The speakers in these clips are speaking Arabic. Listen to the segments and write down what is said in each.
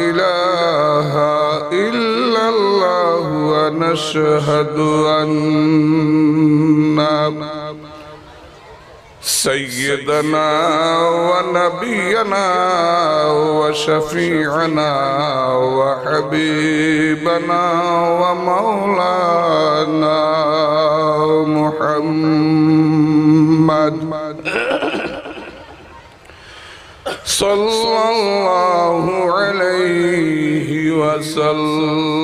إله إلا الله ونشهد أن سيدنا ونبينا وشفيعنا وحبيبنا ومولانا محمد صلى الله عليه وسلم.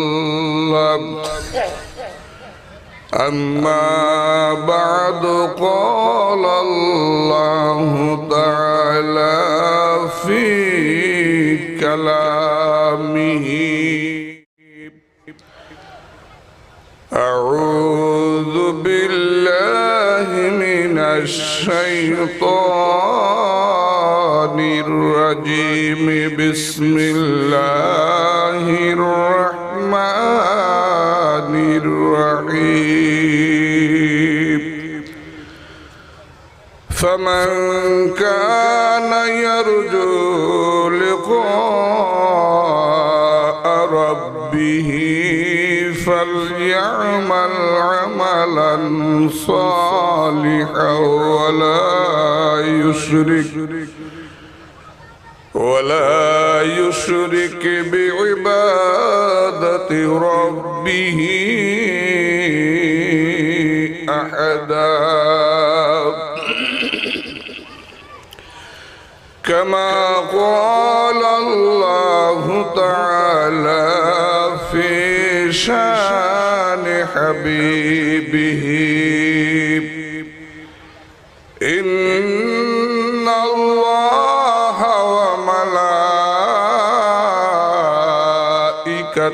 أما بعد قال الله تعالى في كلامه أعوذ بالله من الشيطان الرجيم بسم الله الرحمن الرحيم. فمن كان يرجو لقاء ربه فليعمل عملا صالحا ولا يشرك. ولا يشرك بعبادة ربه أحدا. كما قال الله تعالى في شان حبيبه.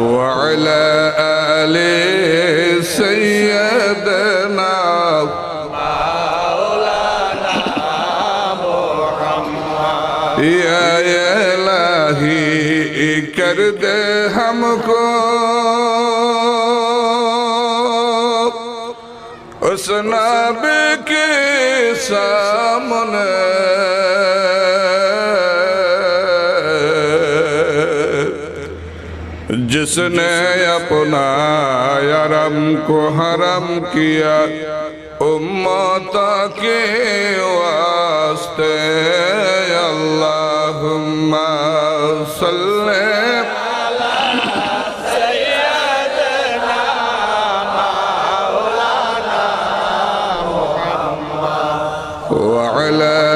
وعلى آل سيدنا مولانا محمد. يا إلهي كرد دے أسنا بك اس سامنے जिसने अपना यारम को हरम किया उम्मता के वास्ते अल्लाहुम्मा सल्ले وعلى